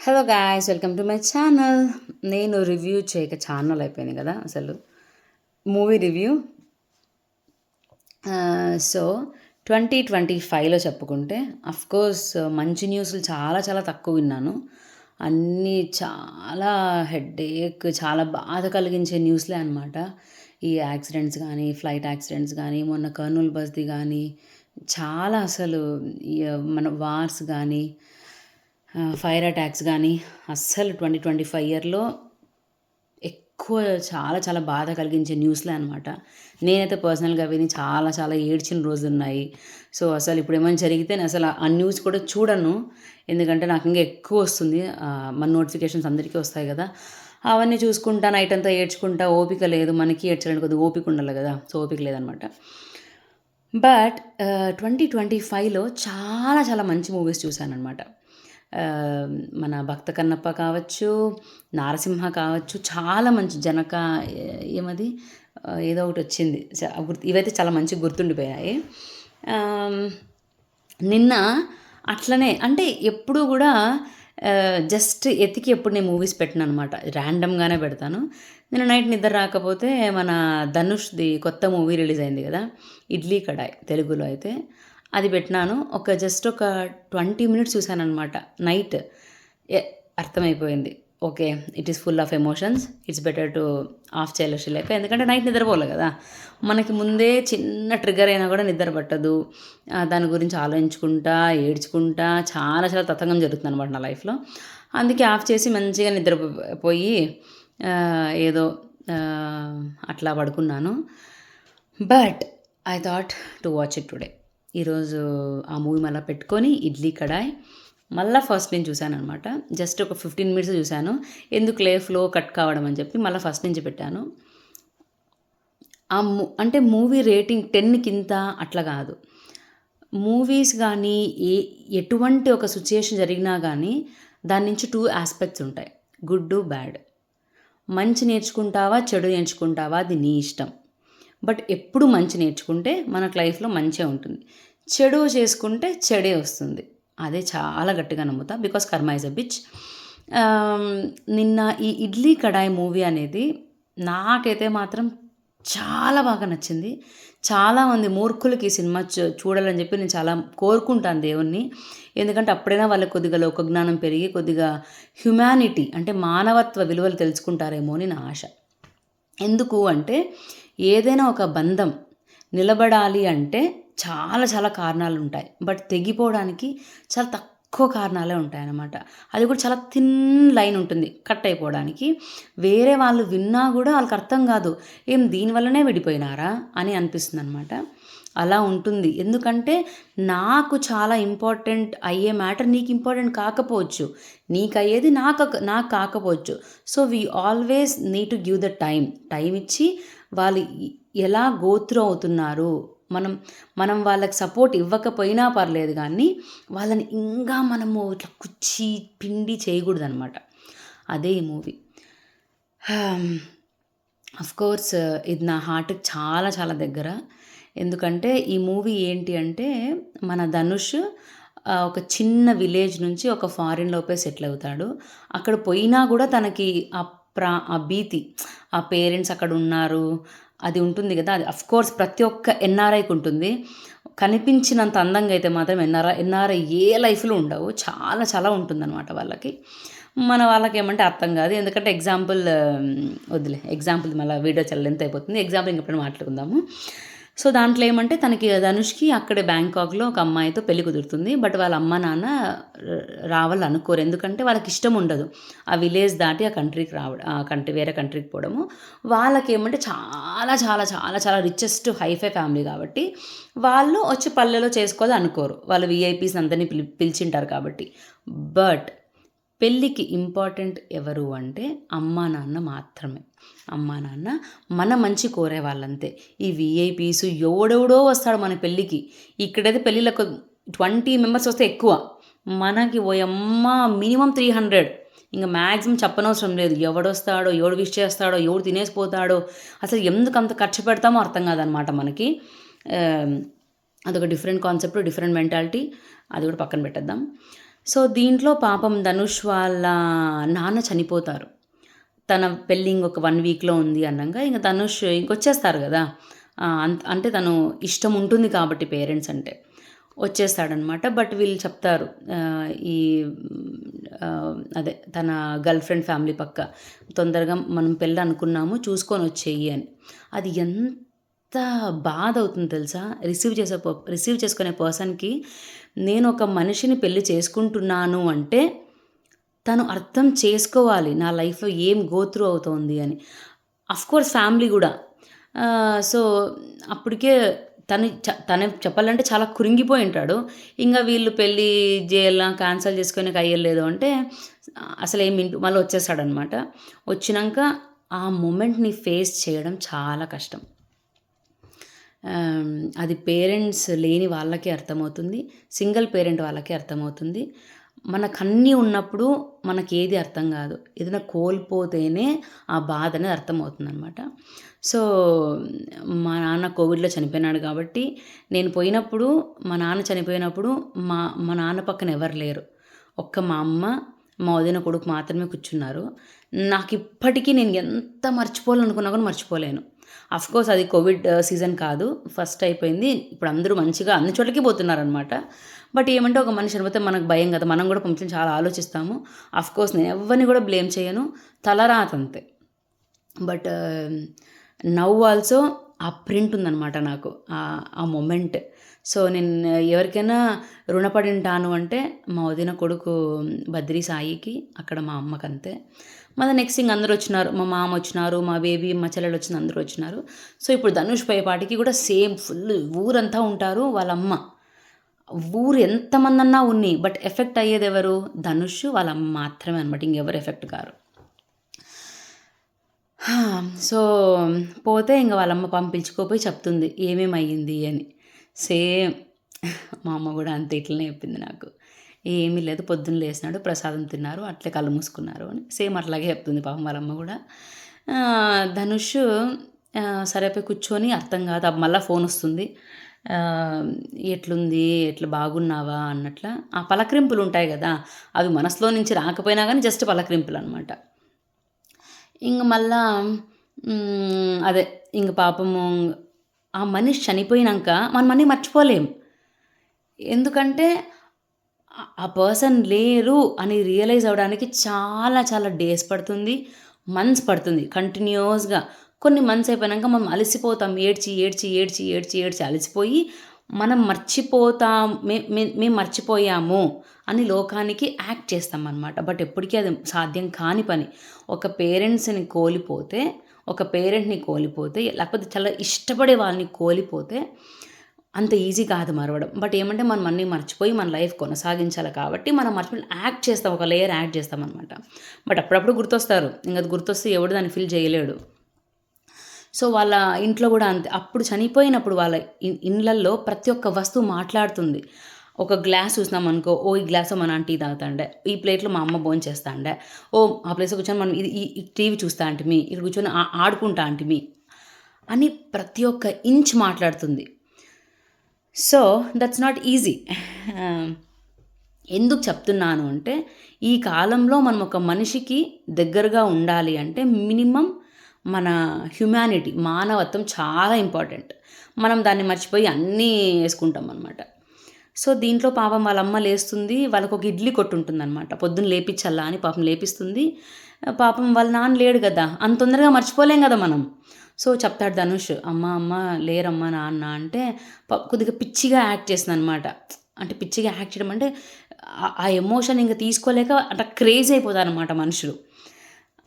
Hello guys welcome to my channel నేను review చేయక channel అయిపోయింది కదా అసలు. Movie review so twenty twenty ఫైవ్లో చెప్పుకుంటే కోర్స్ మంచి న్యూస్లు చాలా చాలా తక్కువ విన్నాను. అన్నీ చాలా హెడేక్ చాలా బాధ కలిగించే న్యూస్లే అనమాట ఈ యాక్సిడెంట్స్ కానీ ఫ్లైట్ యాక్సిడెంట్స్ కానీ మొన్న కర్నూలు బస్ది కానీ చాలా అసలు మన వార్స్ కానీ ఫైర్ అటాక్స్ కానీ అస్సలు ట్వంటీ ట్వంటీ ఫైవ్ ఇయర్లో ఎక్కువ చాలా చాలా బాధ కలిగించే న్యూస్లే అనమాట నేనైతే పర్సనల్గా విని చాలా చాలా ఏడ్చిన రోజులు ఉన్నాయి. సో అసలు ఇప్పుడు ఏమైనా జరిగితే నేను అసలు ఆ న్యూస్ కూడా చూడను. ఎందుకంటే నాకు ఇంకా ఎక్కువ వస్తుంది. మన నోటిఫికేషన్స్ అందరికీ వస్తాయి కదా. అవన్నీ చూసుకుంటా నైట్ అంతా ఏడ్చుకుంటా ఓపిక లేదు. మనకి ఏడ్చడానికి కొద్దిగా ఓపిక ఉండాలి కదా. సో ఓపిక లేదనమాట బట్ ట్వంటీ ట్వంటీ ఫైవ్లో చాలా చాలా మంచి మూవీస్ చూశానమాట మన భక్త కన్నప్ప కావచ్చు నారసింహ కావచ్చు చాలా మంచి జనక ఏమది? ఏదో ఒకటి వచ్చింది. గుర్తు ఇవైతే చాలా మంచి గుర్తుండిపోయాయి. నిన్న అట్లనే అంటే ఎప్పుడు కూడా జస్ట్ ఎతికి ఎప్పుడు నేను మూవీస్ పెట్టిన అనమాట ర్యాండమ్గానే పెడతాను. నేను నైట్ నిద్ర రాకపోతే మన ధనుష్ది కొత్త మూవీ రిలీజ్ అయింది కదా ఇడ్లీ కడాయ్ తెలుగులో అయితే. అది పెట్టినాను. ఒక జస్ట్ ఒక ట్వంటీ మినిట్స్ చూశాను అనమాట నైట్ అర్థమైపోయింది. Okay it is full of emotions it's better to off చేయలేసి లేక ఎందుకంటే నైట్ నిద్రపోలే కదా. మనకి ముందే చిన్న ట్రిగర్ అయినా కూడా నిద్ర పట్టదు. దాని గురించి ఆలోచించుకుంటా ఏడ్చుకుంటా చాలా చాలా తతంగం జరుగుతుంది అనమాట నా లైఫ్లో అందుకే ఆఫ్ చేసి మంచిగా నిద్రపోయి ఏదో అట్లా పడుకున్నాను. But I thought to watch it today ఈరోజు ఆ మూవీ మళ్ళీ పెట్టుకొని ఇడ్లీ కడాయ్. మళ్ళీ ఫస్ట్ నేను చూశాను అనమాట జస్ట్ ఒక ఫిఫ్టీన్ మినిట్స్ చూశాను. ఎందుకు లే ఫ్లో కట్ కావడం అని చెప్పి మళ్ళీ ఫస్ట్ నుంచి పెట్టాను. ఆ మూ అంటే మూవీ రేటింగ్ టెన్ కింద అట్లా కాదు. మూవీస్ కానీ ఏ ఎటువంటి ఒక సిచ్యుయేషన్ జరిగినా కానీ దాని నుంచి టూ ఆస్పెక్ట్స్ ఉంటాయి. గుడ్ బ్యాడ్ మంచి నేర్చుకుంటావా చెడు నేర్చుకుంటావా అది నీ ఇష్టం. బట్ ఎప్పుడు మంచి నేర్చుకుంటే మనకు లైఫ్లో మంచిగా ఉంటుంది. చెడు చేసుకుంటే చెడే వస్తుంది. అదే చాలా గట్టిగా నమ్ముతా. బికాస్ కర్మ ఇస్ అ బిచ్. నిన్న ఈ ఇడ్లీ కడాయి మూవీ అనేది నాకైతే మాత్రం చాలా బాగా నచ్చింది. చాలామంది మూర్ఖులకి ఈ సినిమా చూడాలని చెప్పి నేను చాలా కోరుకుంటాను దేవుణ్ణి. ఎందుకంటే అప్పుడైనా వాళ్ళకి కొద్దిగా లోకజ్ఞానం పెరిగి కొద్దిగా హ్యుమానిటీ అంటే మానవత్వ విలువలు తెలుసుకుంటారేమో అని నా ఆశ. ఎందుకు అంటే ఏదైనా ఒక బంధం నిలబడాలి అంటే చాలా చాలా కారణాలు ఉంటాయి. బట్ తెగిపోవడానికి చాలా తక్కువ కారణాలే ఉంటాయన్నమాట. అది కూడా చాలా థిన్ లైన్ ఉంటుంది కట్ అయిపోవడానికి. వేరే వాళ్ళు విన్నా కూడా వాళ్ళకి అర్థం కాదు ఏం దీనివల్లనే విడిపోయినారా? అని అనిపిస్తుంది అనమాట అలా ఉంటుంది. ఎందుకంటే నాకు చాలా ఇంపార్టెంట్ అయ్యే మ్యాటర్ నీకు ఇంపార్టెంట్ కాకపోవచ్చు. నీకు అయ్యేది నాకు నాకు కాకపోవచ్చు. So we always need to give the time time ఇచ్చి వాళ్ళు ఎలా గోత్రు అవుతున్నారు? మనం మనం వాళ్ళకి సపోర్ట్ ఇవ్వకపోయినా పర్లేదు కానీ వాళ్ళని ఇంకా మనము ఇట్లా కుచ్చి పిండి చేయకూడదు అనమాట అదే ఈ మూవీ. కోర్స్ ఇది నా హార్ట్కి చాలా చాలా దగ్గర. ఎందుకంటే ఈ మూవీ ఏంటి అంటే మన ధనుష్ ఒక చిన్న విలేజ్ నుంచి ఒక ఫారిన్ లోపే సెటిల్ అవుతాడు. అక్కడ పోయినా కూడా తనకి ఆ ప్రా ఆ భీతి ఆ పేరెంట్స్ అక్కడ ఉన్నారు అది ఉంటుంది కదా అది కోర్స్ ప్రతి ఒక్క ఎన్ఆర్ఐకి ఉంటుంది. కనిపించినంత అందంగా అయితే మాత్రం ఎన్ఆర్ఐ ఎన్ఆర్ఐ ఏ లైఫ్లో ఉండవు చాలా చాలా ఉంటుందన్నమాట వాళ్ళకి. మన వాళ్ళకి ఏమంటే అర్థం కాదు ఎందుకంటే ఎగ్జాంపుల్ వదిలే ఎగ్జాంపుల్ మళ్ళీ వీడియో చాలా లెంత్ అయిపోతుంది. ఎగ్జాంపుల్ ఇంకెప్పుడు మాట్లాడుకుందాము. సో దాంట్లో ఏమంటే తనకి ధనుష్కి అక్కడే బ్యాంకాక్లో ఒక అమ్మాయితో పెళ్ళి కుదురుతుంది. బట్ వాళ్ళ అమ్మ నాన్న ర- రావాలని అనుకోరు. ఎందుకంటే వాళ్ళకి ఇష్టం ఉండదు. ఆ విలేజ్ దాటి ఆ కంట్రీకి రావడం ఆ కంట్రీ వేరే కంట్రీకి పోవడము. వాళ్ళకి ఏమంటే చాలా చాలా చాలా చాలా రిచెస్ట్ హైఫై ఫ్యామిలీ కాబట్టి వాళ్ళు వచ్చి పల్లెలో చేసుకోవాలి అనుకోరు. వాళ్ళు విఐపీస్ అందరినీ పిలి పిలిచింటారు కాబట్టి. బట్ పెళ్ళికి ఇంపార్టెంట్ ఎవరు అంటే అమ్మా నాన్న మాత్రమే. అమ్మా నాన్న మన మంచి కోరే వాళ్ళంతే ఈ విఐపీస్ ఎవడెవడో వస్తాడు మన పెళ్ళికి. ఇక్కడైతే పెళ్ళిళ్ళకు ట్వంటీ మెంబర్స్ వస్తే ఎక్కువ. మనకి ఓ అమ్మ మినిమం త్రీ హండ్రెడ్. ఇంకా మ్యాక్సిమం చెప్పనవసరం లేదు. ఎవడొస్తాడో ఎవడు విష్ చేస్తాడో ఎవడు తినేసిపోతాడో అసలు ఎందుకు అంత ఖర్చు పెడతామో అర్థం కాదనమాట మనకి. అదొక డిఫరెంట్ కాన్సెప్ట్ డిఫరెంట్ మెంటాలిటీ. అది కూడా పక్కన పెట్టేద్దాం. సో దీంట్లో పాపం ధనుష్ వాళ్ళ నాన్న చనిపోతారు. తన పెళ్ళి ఇంకొక వన్ వీక్లో ఉంది అన్నాక ఇంకా ధనుష్ ఇంకొచ్చేస్తారు కదా. అంటే తను ఇష్టం ఉంటుంది కాబట్టి పేరెంట్స్ అంటే వచ్చేస్తాడనమాట బట్ వీళ్ళు చెప్తారు ఈ అదే తన గర్ల్ ఫ్రెండ్ ఫ్యామిలీ పక్క తొందరగా మనం పెళ్ళి అనుకున్నాము చూసుకొని వచ్చేయి అని. అది ఎంత బాధ అవుతుంది తెలుసా? రిసీవ్ చేసే రిసీవ్ చేసుకునే పర్సన్కి నేను ఒక మనిషిని పెళ్ళి చేసుకుంటున్నాను అంటే తను అర్థం చేసుకోవాలి నా లైఫ్లో ఏం గోత్రూ అవుతోంది అని. కోర్స్ ఫ్యామిలీ కూడా. సో అప్పటికే తను చ తను చెప్పాలంటే చాలా కురింగిపోయి ఉంటాడు. ఇంకా వీళ్ళు పెళ్ళి చేయాల క్యాన్సల్ చేసుకొని అయ్యలేదు అంటే అసలు ఏమి మళ్ళీ వచ్చేస్తాడనమాట వచ్చినాక ఆ మూమెంట్ని ఫేస్ చేయడం చాలా కష్టం. అది పేరెంట్స్ లేని వాళ్ళకి అర్థమవుతుంది సింగిల్ పేరెంట్ వాళ్ళకి అర్థమవుతుంది. మనకన్నీ ఉన్నప్పుడు మనకి ఏది అర్థం కాదు. ఏదైనా కోల్పోతేనే ఆ బాధ అనేది అర్థమవుతుంది అనమాట సో మా నాన్న కోవిడ్లో చనిపోయినాడు కాబట్టి నేను పోయినప్పుడు మా నాన్న చనిపోయినప్పుడు మా మా నాన్న పక్కన ఎవరు లేరు. ఒక్క మా అమ్మ మా వదిన కొడుకు మాత్రమే కూర్చున్నారు. నాకు ఇప్పటికీ నేను ఎంత మర్చిపోవాలనుకున్నా కూడా మర్చిపోలేను. కోర్స్ అది కోవిడ్ సీజన్ uh, కాదు. ఫస్ట్ అయిపోయింది. ఇప్పుడు అందరూ మంచిగా అన్ని చోట్లకి పోతున్నారనమాట బట్ ఏమంటే ఒక మనిషి అనిపితే మనకు భయం కదా. మనం కూడా పంపించిన చాలా ఆలోచిస్తాము. కోర్స్ నేను ఎవరిని కూడా బ్లేమ్ చేయను. తలరాతంతే బట్ నవ్ ఆల్సో ఆ ప్రింట్ ఉందన్నమాట నాకు. ఆ మొమెంట్ సో నేను ఎవరికైనా రుణపడి ఉంటాను అంటే మా వదిన కొడుకు బద్రీ సాయికి అక్కడ మా అమ్మకంతే. మళ్ళీ నెక్స్ట్ ఇంక అందరూ వచ్చినారు. మా మామ వచ్చినారు మా బేబీ మా చెల్లెలు వచ్చిన అందరూ వచ్చినారు. సో ఇప్పుడు ధనుష్ పైపాటికి కూడా సేమ్ ఫుల్ ఊరంతా ఉంటారు వాళ్ళ అమ్మ ఊరు ఎంతమంది అన్నా ఉన్నాయి బట్ ఎఫెక్ట్ అయ్యేది ఎవరు? ధనుష్ వాళ్ళ అమ్మ మాత్రమే అనమాట ఇంకెవరు ఎఫెక్ట్ కారు. సో పోతే ఇంక వాళ్ళమ్మ పంపించుకోపోయి చెప్తుంది ఏమేమి అయ్యింది? అని. సేమ్ మా అమ్మ కూడా అంతే ఇట్లనే చెప్పింది నాకు. ఏమీ లేదు పొద్దున్న లేసినాడు ప్రసాదం తిన్నారు అట్లే కళ్ళు మూసుకున్నారు అని. సేమ్ అట్లాగే చెప్తుంది పాపం వాళ్ళమ్మ కూడా. ధనుష్ సరే కూర్చొని అర్థం కాదు మళ్ళీ ఫోన్ వస్తుంది. ఎట్లుంది ఎట్లా బాగున్నావా అన్నట్ల. ఆ పలకరింపులు ఉంటాయి కదా అవి మనసులో నుంచి రాకపోయినా కానీ జస్ట్ పలకరింపులు అనమాట ఇంక మళ్ళా అదే ఇంక పాపము ఆ మనిషి చనిపోయినాక మనం అన్నీ మర్చిపోలేం. ఎందుకంటే ఆ పర్సన్ లేరు అని రియలైజ్ అవ్వడానికి చాలా చాలా డేస్ పడుతుంది మంత్స్ పడుతుంది కంటిన్యూస్గా. కొన్ని మంత్స్ అయిపోయాక మనం అలసిపోతాం ఏడ్చి ఏడ్చి ఏడ్చి ఏడ్చి ఏడ్చి అలసిపోయి మనం మర్చిపోతాం మే మేము మర్చిపోయాము అని లోకానికి యాక్ట్ చేస్తాం అనమాట బట్ ఎప్పటికీ అది సాధ్యం కాని పని. ఒక పేరెంట్స్ని కోల్పోతే ఒక పేరెంట్ని కోల్పోతే లేకపోతే చాలా ఇష్టపడే వాళ్ళని కోల్పోతే అంత ఈజీ కాదు మరవడం. బట్ ఏమంటే మనం అన్నీ మర్చిపోయి మన లైఫ్ కొనసాగించాలి కాబట్టి మనం మర్చిపోయి యాక్ట్ చేస్తాం ఒక లేయర్ యాడ్ చేస్తాం అనమాట బట్ అప్పుడప్పుడు గుర్తొస్తారు. ఇంకా అది గుర్తొస్తే ఎవడు దాన్ని ఫిల్ చేయలేడు. సో వాళ్ళ ఇంట్లో కూడా అంతే. అప్పుడు చనిపోయినప్పుడు వాళ్ళ ఇండ్లల్లో ప్రతి ఒక్క వస్తువు మాట్లాడుతుంది. ఒక గ్లాస్ చూసినాం అనుకో ఓ ఈ గ్లాస్ మన ఆంటీ తాగుతాండే. ఈ ప్లేట్లో మా అమ్మ భోజనం చేస్తాండే. ఓ ఆ ప్లేస్లో కూర్చొని మనం ఇది ఈ టీవీ చూస్తా అంటే మీ. ఇక్కడ కూర్చొని ఆడుకుంటా అంటే మీ. అని ప్రతి ఒక్క ఇంచ్ మాట్లాడుతుంది. So that's not easy. Um, ఎందుకు చెప్తున్నాను అంటే ఈ కాలంలో మనం ఒక మనిషికి దగ్గరగా ఉండాలి అంటే మినిమం మన హ్యుమానిటీ మానవత్వం చాలా ఇంపార్టెంట్. మనం దాన్ని మర్చిపోయి అన్నీ వేసుకుంటాం అనమాట సో దీంట్లో పాపం వాళ్ళ అమ్మ లేస్తుంది వాళ్ళకు ఒక ఇడ్లీ కొట్టుంటుంది అనమాట పొద్దున్న లేపించల్లా అని పాపం లేపిస్తుంది. పాపం వాళ్ళ నాన్న లేడు కదా అంత తొందరగా మర్చిపోలేం కదా మనం. సో చెప్తాడు ధనుష్ అమ్మ అమ్మ లేరమ్మ నాన్న అంటే కొద్దిగా పిచ్చిగా యాక్ట్ చేస్తుంది అనమాట అంటే పిచ్చిగా యాక్ట్ చేయడం అంటే ఆ ఎమోషన్ ఇంకా తీసుకోలేక అట్లా క్రేజ్ అయిపోతారు అనమాట మనుషులు.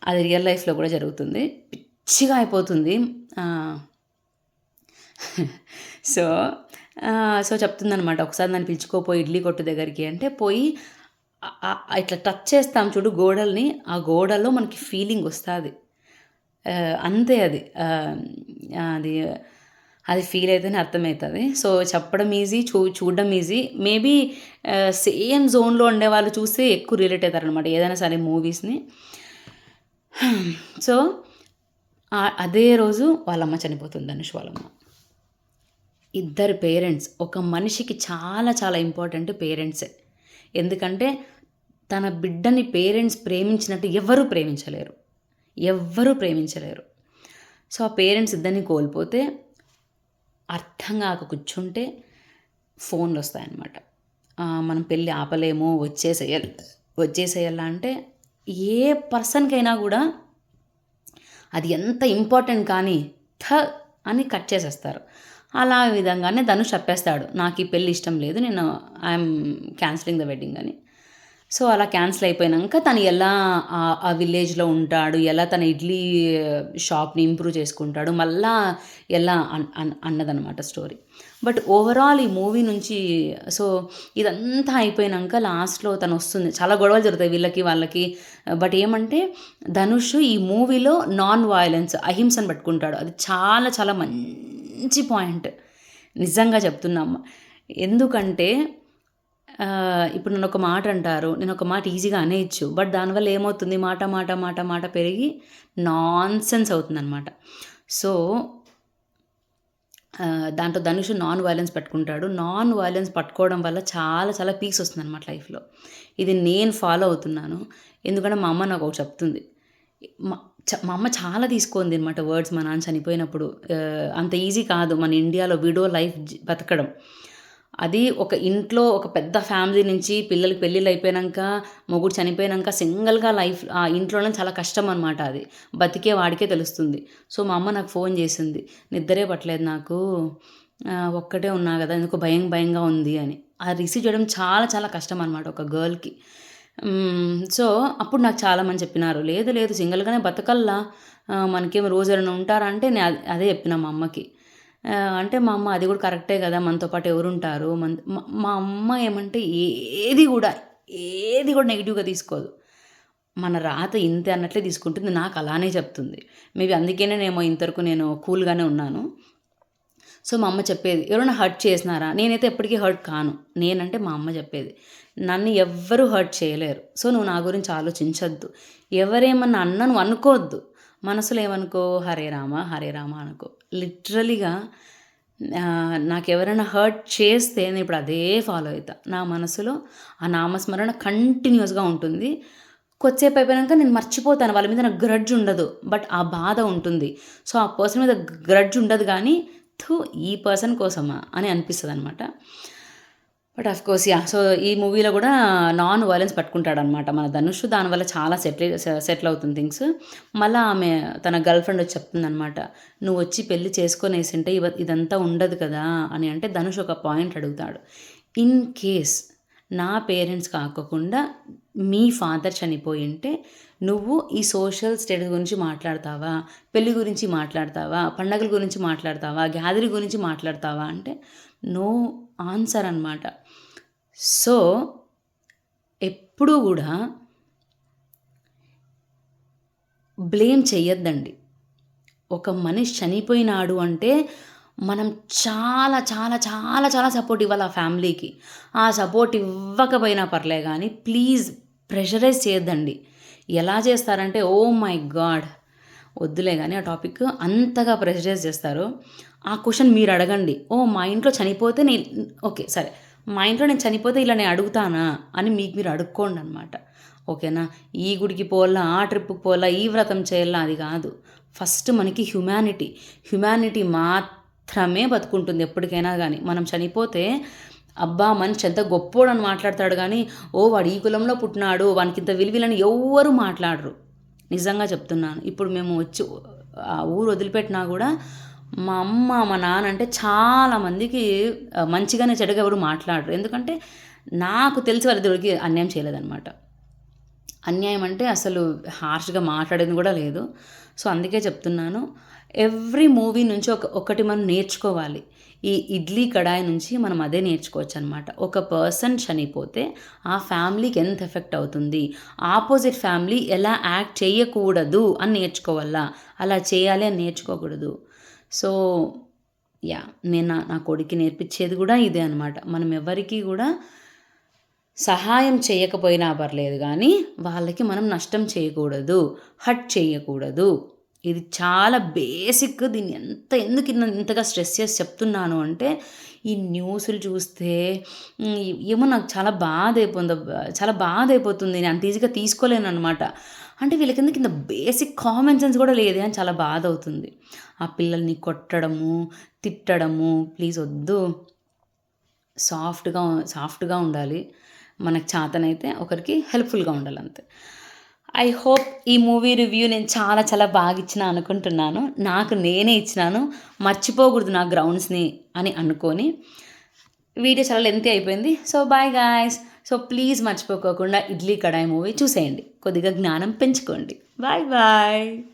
అది రియల్ లైఫ్లో కూడా జరుగుతుంది. పిచ్చిగా అయిపోతుంది. సో సో చెప్తుందనమాట ఒకసారి నన్ను పిలుచుకోపోయి ఇడ్లీ కొట్టు దగ్గరికి అంటే పోయి ఇట్లా టచ్ చేస్తాం చూడు గోడల్ని ఆ గోడల్లో మనకి ఫీలింగ్ వస్తుంది. అంతే అది. అది అది ఫీల్ అయితేనే అర్థమవుతుంది సో చెప్పడం ఈజీ చూ చూడడం ఈజీ మేబీ సేమ్ జోన్లో ఉండే వాళ్ళు చూస్తే ఎక్కువ రిలేట్ అవుతారు అనమాట ఏదైనా సరే మూవీస్ని సో అదే రోజు వాళ్ళమ్మ చనిపోతుంది ధనుష్ వాళ్ళమ్మ. ఇద్దరు పేరెంట్స్ ఒక మనిషికి చాలా చాలా ఇంపార్టెంట్ పేరెంట్సే. ఎందుకంటే తన బిడ్డని పేరెంట్స్ ప్రేమించినట్టు ఎవరూ ప్రేమించలేరు. ఎవ్వరూ ప్రేమించలేరు. సో ఆ పేరెంట్స్ ఇద్దరిని కోల్పోతే అర్థం కాక కూర్చుంటే ఫోన్లు వస్తాయన్నమాట మనం పెళ్ళి ఆపలేము వచ్చేసేయాలి వచ్చేసేయాలా అంటే ఏ పర్సన్కైనా కూడా అది ఎంత ఇంపార్టెంట్ కానీ థ అని కట్ చేసేస్తారు. అలా విధంగానే ధనుష్ చెప్పేస్తాడు నాకు ఈ పెళ్ళి ఇష్టం లేదు నేను ఐఎమ్ క్యాన్సిలింగ్ ద వెడ్డింగ్ అని. సో అలా క్యాన్సిల్ అయిపోయాక తను ఎలా ఆ విలేజ్లో ఉంటాడు ఎలా తన ఇడ్లీ షాప్ని ఇంప్రూవ్ చేసుకుంటాడు మళ్ళా ఎలా అన్నదనమాట స్టోరీ. బట్ ఓవరాల్ ఈ మూవీ నుంచి సో ఇదంతా అయిపోయినాక లాస్ట్లో తను వస్తుంది. చాలా గొడవలు జరుగుతాయి వీళ్ళకి వాళ్ళకి. బట్ ఏమంటే ధనుష్ ఈ మూవీలో నాన్ వయలెన్స్ అహింసను పట్టుకుంటాడు. అది చాలా చాలా మంచి పాయింట్. నిజంగా చెప్తున్నాం ఎందుకంటే ఇప్పుడు నన్ను ఒక మాట అంటారు నేను ఒక మాట ఈజీగా అనేయచ్చు బట్ దానివల్ల ఏమవుతుంది? మాట మాట మాట మాట పెరిగి నాన్ సెన్స్ అవుతుందన్నమాట. సో దాంట్లో ధనుష్ నాన్ వైలెన్స్ పట్టుకుంటాడు. నాన్ వైలెన్స్ పట్టుకోవడం వల్ల చాలా చాలా పీక్స్ వస్తుంది అనమాట లైఫ్లో. ఇది నేను ఫాలో అవుతున్నాను. ఎందుకంటే మా అమ్మ నాకు ఒకటి చెప్తుంది. మా అమ్మ చాలా తీసుకుంది అనమాట వర్డ్స్ మా నాన్న చనిపోయినప్పుడు. అంత ఈజీ కాదు మన ఇండియాలో విడో లైఫ్ బతకడం. అది ఒక ఇంట్లో ఒక పెద్ద ఫ్యామిలీ నుంచి పిల్లలకి పెళ్ళిళ్ళు అయిపోయాక మొగుడు చనిపోయాక సింగిల్గా లైఫ్ ఆ ఇంట్లోనే చాలా కష్టం అనమాట అది. బతికే వాడికే తెలుస్తుంది. సో మా అమ్మ నాకు ఫోన్ చేసింది. నిద్రే పట్టలేదు నాకు. ఒక్కటే ఉన్నా కదా ఎందుకు భయం భయంగా ఉంది అని. అది రిసీవ్ చేయడం చాలా చాలా కష్టం అనమాట ఒక గర్ల్కి. సో అప్పుడు నాకు చాలామంది చెప్పినారు లేదు లేదు సింగిల్గానే బతకల్లా. మనకేం రోజు ఎవరైనా ఉంటారా? అంటే నేను అదే చెప్పిన మా అమ్మకి. అంటే మా అమ్మ అది కూడా కరెక్టే కదా మనతో పాటు ఎవరుంటారు? మన మా అమ్మ ఏమంటే ఏది కూడా ఏది కూడా నెగిటివ్గా తీసుకోదు. మన రాత ఇంతే అన్నట్లే తీసుకుంటుంది నాకు అలానే చెప్తుంది. మేబీ అందుకేనే నేమో ఇంతవరకు నేను కూల్గానే ఉన్నాను. సో మా అమ్మ చెప్పేది ఎవరైనా హర్ట్ చేసినారా? నేనైతే ఎప్పటికీ హర్ట్ కాను. నేనంటే మా అమ్మ చెప్పేది నన్ను ఎవ్వరూ హర్ట్ చేయలేరు. సో నువ్వు నా గురించి ఆలోచించద్దు. ఎవరేమన్నా అన్న నువ్వు అనుకోవద్దు మనసులో ఏమనుకో హరే రామ హరే రామ అనుకో. లిటరలీగా నాకు ఎవరైనా హర్ట్ చేస్తే నేను ఇప్పుడు అదే ఫాలో అవుతా నా మనసులో ఆ నామస్మరణ కంటిన్యూస్గా ఉంటుంది. కొద్దిసేపు అయిపోయాక నేను మర్చిపోతాను. వాళ్ళ మీద నాకు గ్రడ్జ్ ఉండదు. బట్ ఆ బాధ ఉంటుంది. సో ఆ పర్సన్ మీద గ్రడ్జ్ ఉండదు కానీ థూ ఈ పర్సన్ కోసమా అని అనిపిస్తుంది అనమాట but of course yeah so ఈ మూవీలో కూడా నాన్ వైలెన్స్ పట్టుకుంటాడనమాట మన ధనుష్ దానివల్ల చాలా సెటిల్ సెటిల్ అవుతుంది థింగ్స్ మళ్ళీ ఆమె తన గర్ల్ ఫ్రెండ్ వచ్చి చెప్తుందనమాట నువ్వు వచ్చి పెళ్ళి చేసుకొనేసింటే ఇవ ఇదంతా ఉండదు కదా అని. అంటే ధనుష్ ఒక పాయింట్ అడుగుతాడు. ఇన్ కేస్ నా పేరెంట్స్ కాకుండా మీ ఫాదర్ చనిపోయి ఉంటే నువ్వు ఈ సోషల్ స్టేటస్ గురించి మాట్లాడతావా? పెళ్ళి గురించి మాట్లాడతావా? పండగల గురించి మాట్లాడతావా? గ్యాదరీ గురించి మాట్లాడతావా? అంటే నో ఆన్సర్ అనమాట సో ఎప్పుడూ కూడా బ్లేమ్ చేయొద్దండి ఒక మనిషి చనిపోయినాడు అంటే మనం చాలా చాలా చాలా చాలా సపోర్ట్ ఇవ్వాలి ఆ ఫ్యామిలీకి ఆ సపోర్ట్ ఇవ్వకపోయినా పర్లే కానీ ప్లీజ్ ప్రెషరైజ్ చేయొద్దండి. ఎలా చేస్తారంటే ఓ మై గాడ్ వద్దులే కానీ ఆ టాపిక్ అంతగా ప్రెషరైజ్ చేస్తారు. ఆ క్వశ్చన్ మీరు అడగండి. ఓ మా ఇంట్లో చనిపోతే నేను ఓకే సరే. మా ఇంట్లో నేను చనిపోతే ఇలా నేను అడుగుతానా అని మీకు మీరు అడుక్కోండి అనమాట ఓకేనా? ఈ గుడికి పోవాలా ఆ ట్రిప్కి పోవాలా ఈ వ్రతం చేయాలా అది కాదు. ఫస్ట్ మనకి హ్యుమానిటీ హ్యుమానిటీ మాత్రమే బతుకుంటుంది ఎప్పటికైనా కానీ మనం చనిపోతే అబ్బా మనిషి ఎంత గొప్పోడని మాట్లాడతాడు కానీ ఓ వాడు ఈ కులంలో పుట్టినాడు వానికి ఇంత విలువిలని ఎవ్వరు మాట్లాడరు. నిజంగా చెప్తున్నాను. ఇప్పుడు మేము వచ్చి ఆ ఊరు వదిలిపెట్టినా కూడా మా అమ్మ మా నాన్న అంటే చాలామందికి మంచిగానే చెడుగా ఎవరు మాట్లాడరు. ఎందుకంటే నాకు తెలిసి వాళ్ళ దొరికి అన్యాయం చేయలేదన్నమాట. అన్యాయం అంటే అసలు హార్ష్గా మాట్లాడేది కూడా లేదు. సో అందుకే చెప్తున్నాను. ఎవ్రీ మూవీ నుంచి ఒక ఒకటి మనం నేర్చుకోవాలి. ఈ ఇడ్లీ కడాయి నుంచి మనం అదే నేర్చుకోవచ్చు అనమాట ఒక పర్సన్ చనిపోతే ఆ ఫ్యామిలీకి ఎంత ఎఫెక్ట్ అవుతుంది? ఆపోజిట్ ఫ్యామిలీ ఎలా యాక్ట్ చేయకూడదు అని నేర్చుకోవాలా? అలా చేయాలి అని నేర్చుకోకూడదు. సో యా నేను నా కొడుకు నేర్పించేది కూడా ఇదే అనమాట. మనం ఎవరికీ కూడా సహాయం చేయకపోయినా పర్లేదు కానీ వాళ్ళకి మనం నష్టం చేయకూడదు హట్ చేయకూడదు. ఇది చాలా బేసిక్ దీన్ని ఎంత ఎందుకు ఇంతగా స్ట్రెస్ చేసి చెప్తున్నాను అంటే ఈ న్యూస్లు చూస్తే ఏమో నాకు చాలా బాధ అయిపోతుంది చాలా బాధ అయిపోతుంది నేను అంత ఈజీగా తీసుకోలేను అనమాట అంటే వీళ్ళ కింద కింద బేసిక్ కామన్ సెన్స్ కూడా లేదే అని చాలా బాధ అవుతుంది ఆ పిల్లల్ని కొట్టడము తిట్టడము ప్లీజ్ వద్దు. సాఫ్ట్గా సాఫ్ట్గా ఉండాలి. మనకు చేతనైతే ఒకరికి హెల్ప్ఫుల్గా ఉండాలి అంతే ఐ హోప్ ఈ మూవీ రివ్యూ నేను చాలా చాలా బాగా ఇచ్చిన అనుకుంటున్నాను. నాకు నేనే ఇచ్చినాను. మర్చిపోకూడదు నా గ్రౌండ్స్ని అని అనుకొని. వీడియో చాలా లెంతీ అయిపోయింది. So bye guys so please మర్చిపోకోకుండా idli kadai movie చూసేయండి. కొద్దిగా జ్ఞానం పెంచుకోండి. Bye bye